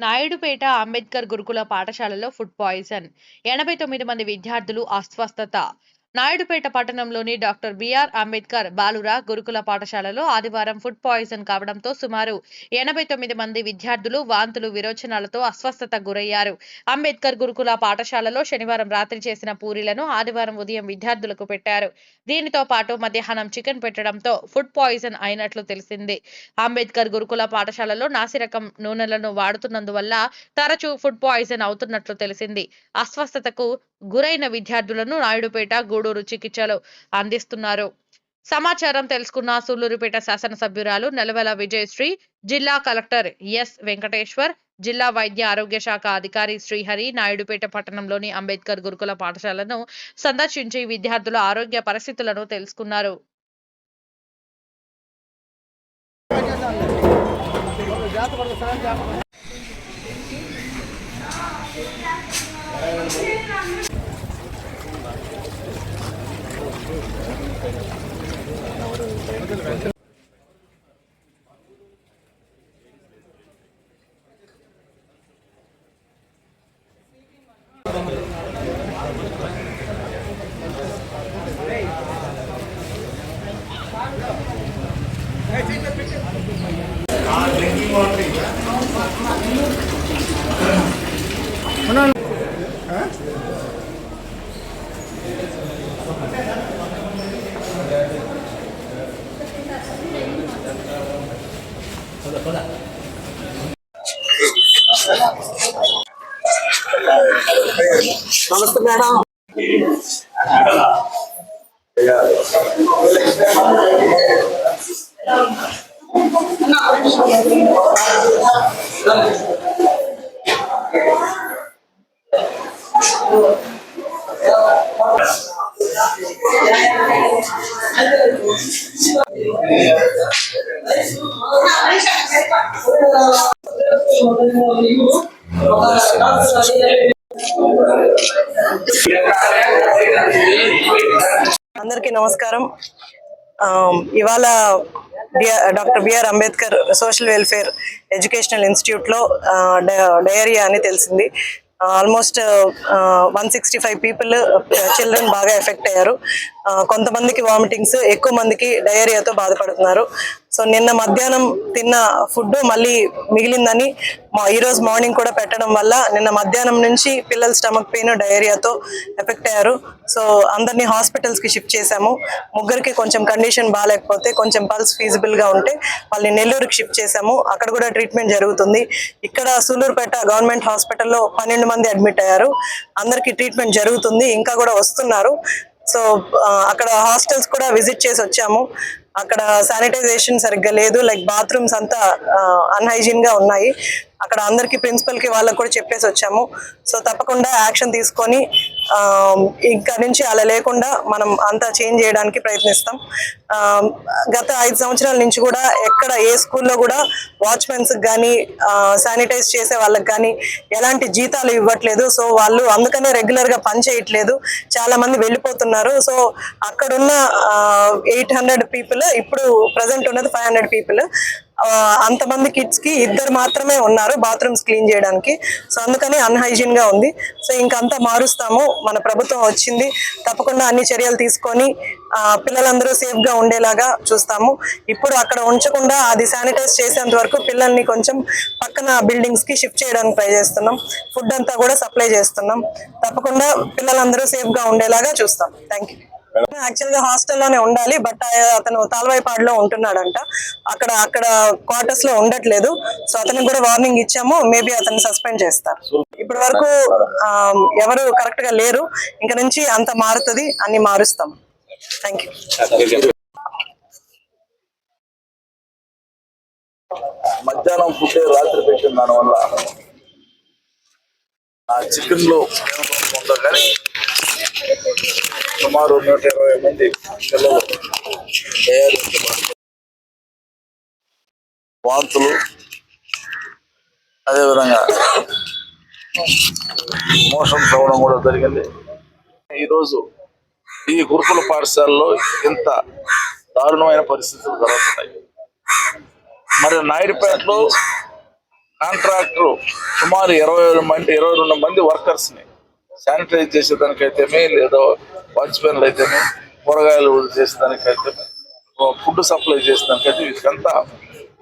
నాయుడుపేట అంబేద్కర్ గురుకుల పాఠశాలలో food poison. ఎనభై తొమ్మిది మంది విద్యార్థులు అస్వస్థత. నాయుడుపేట పట్టణంలోని డాక్టర్ బిఆర్ అంబేద్కర్ బాలుర గురుకుల పాఠశాలలో ఆదివారం ఫుడ్ పాయిజన్ కావడంతో సుమారు ఎనభై తొమ్మిది మంది విద్యార్థులు వాంతులు విరోచనాలతో అస్వస్థత గురయ్యారు. అంబేద్కర్ గురుకుల పాఠశాలలో శనివారం రాత్రి చేసిన పూరీలను ఆదివారం ఉదయం విద్యార్థులకు పెట్టారు. దీనితో పాటు మధ్యాహ్నం చికెన్ పెట్టడంతో ఫుడ్ పాయిజన్ అయినట్లు తెలిసింది. అంబేద్కర్ గురుకుల పాఠశాలలో నాసిరకం నూనెలను వాడుతున్నందువల్ల తరచూ ఫుడ్ పాయిజన్ అవుతున్నట్లు తెలిసింది. అస్వస్థతకు గురైన విద్యార్థులను నాయుడుపేట గూడూరు చికిత్సలు అందిస్తున్నారు. సమాచారం తెలుసుకున్న సూళ్ళూరుపేట శాసనసభ్యురాలు నెలవెల విజయశ్రీ జిల్లా కలెక్టర్ ఎస్ వెంకటేశ్వర్ జిల్లా వైద్య ఆరోగ్య శాఖ అధికారి శ్రీహరి నాయుడుపేట పట్టణంలోని అంబేద్కర్ గురుకుల పాఠశాలను సందర్శించి విద్యార్థుల ఆరోగ్య పరిస్థితులను తెలుసుకున్నారు. ഒരു నమస్తే మేడం అందరికీ నమస్కారం. ఇవాళ doctor BR Ambedkar social welfare educational ఇన్స్టిట్యూట్లో డయేరియా అని తెలిసింది. Almost one sixty five people children బాగా ఎఫెక్ట్ అయ్యారు. కొంతమందికి వామిటింగ్స్ ఎక్కువ మందికి డయేరియాతో బాధపడుతున్నారు. సో నిన్న మధ్యాహ్నం తిన్న ఫుడ్ మళ్ళీ మిగిలిందని మా ఈరోజు మార్నింగ్ కూడా పెట్టడం వల్ల నిన్న మధ్యాహ్నం నుంచి పిల్లల స్టమక్ పెయిన్ డయేరియాతో ఎఫెక్ట్ అయ్యారు. సో అందరినీ హాస్పిటల్స్కి షిఫ్ట్ చేశాము. ముగ్గురికి కొంచెం కండిషన్ బాగాలేకపోతే కొంచెం పల్స్ ఫీజిబుల్గా ఉంటే వాళ్ళని నెల్లూరుకి షిఫ్ట్ చేశాము. అక్కడ కూడా ట్రీట్మెంట్ జరుగుతుంది. ఇక్కడ సూలూరుపేట గవర్నమెంట్ హాస్పిటల్లో పన్నెండు మంది అడ్మిట్ అయ్యారు. అందరికీ ట్రీట్మెంట్ జరుగుతుంది. ఇంకా కూడా వస్తున్నారు. సో అక్కడ హాస్టల్స్ కూడా విజిట్ చేసి వచ్చాము. అక్కడ శానిటైజేషన్ సరిగ్గా లేదు. లైక్ బాత్రూమ్స్ అంతా అన్హైజీన్గా ఉన్నాయి. అక్కడ అందరికి ప్రిన్సిపల్కి వాళ్ళకి కూడా చెప్పేసి వచ్చాము. సో తప్పకుండా యాక్షన్ తీసుకొని ఇంకా నుంచి అలా లేకుండా మనం అంతా చేంజ్ చేయడానికి ప్రయత్నిస్తాం. గత ఐదు సంవత్సరాల నుంచి కూడా ఎక్కడ ఏ స్కూల్లో కూడా వాచ్మెన్స్ కానీ శానిటైజ్ చేసే వాళ్ళకి కానీ ఎలాంటి జీతాలు ఇవ్వట్లేదు. సో వాళ్ళు అందుకనే రెగ్యులర్గా పనిచేయట్లేదు పని చేయట్లేదు. వెళ్ళిపోతున్నారు. సో అక్కడున్న ఎయిట్ హండ్రెడ్ పీపుల్ ఇప్పుడు ప్రజెంట్ ఉన్నది ఫైవ్ హండ్రెడ్ పీపుల్ అంతమంది కిడ్స్కి ఇద్దరు మాత్రమే ఉన్నారు బాత్రూమ్స్ క్లీన్ చేయడానికి. సో అందుకని అన్హైజీన్గా ఉంది. సో ఇంకంతా మారుస్తాము. మన ప్రభుత్వం వచ్చింది తప్పకుండా అన్ని చర్యలు తీసుకొని పిల్లలందరూ సేఫ్గా ఉండేలాగా చూస్తాము. ఇప్పుడు అక్కడ ఉంచకుండా అది శానిటైజ్ చేసేంత వరకు పిల్లల్ని కొంచెం పక్కన బిల్డింగ్స్కి షిఫ్ట్ చేయడానికి ట్రై చేస్తున్నాం. ఫుడ్ అంతా కూడా సప్లై చేస్తున్నాం. తప్పకుండా పిల్లలందరూ సేఫ్గా ఉండేలాగా చూస్తాం. థ్యాంక్ యూ యాక్చువల్గా హాస్టల్లోనే ఉండాలి బట్ అతను తాల్వాయిపాడులో ఉంటున్నాడంట. అక్కడ అక్కడ క్వార్టర్స్లో ఉండట్లేదు. సో అతనికి కూడా వార్నింగ్ ఇచ్చాము మేబీ అతన్ని సస్పెండ్ చేస్తారు. ఇప్పటి వరకు ఎవరు కరెక్ట్గా లేరు. ఇంక నుంచి అంత మారుతుంది అన్ని మారుస్తాం. థ్యాంక్ యూ మధ్యాహ్నం పుట్టే రాత్రి పెట్టిన దానివల్ల. ఆ చికెన్ కానీ సుమారు నూట ఇరవై మంది పిల్లలు తయారు వాంతులు అదేవిధంగా మోషన్స్ అవ్వడం కూడా జరిగింది. ఈరోజు ఈ గురుకుల పాఠశాలలో ఇంత దారుణమైన పరిస్థితులు జరుగుతున్నాయి. మరి నాయుడుపేటలో కాంట్రాక్టర్ సుమారు ఇరవై మంది ఇరవై రెండు మంది వర్కర్స్ని శానిటైజ్ చేసేదానికైతేనే లేదా. వాచ్మెన్లు అయితేనే కూరగాయలు చేసేదానికైతేనే ఫుడ్ సప్లై చేసేదానికైతే వీటికంతా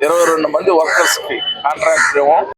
ఇరవై రెండు మంది వర్కర్స్కి కాంట్రాక్ట్ ఏమో.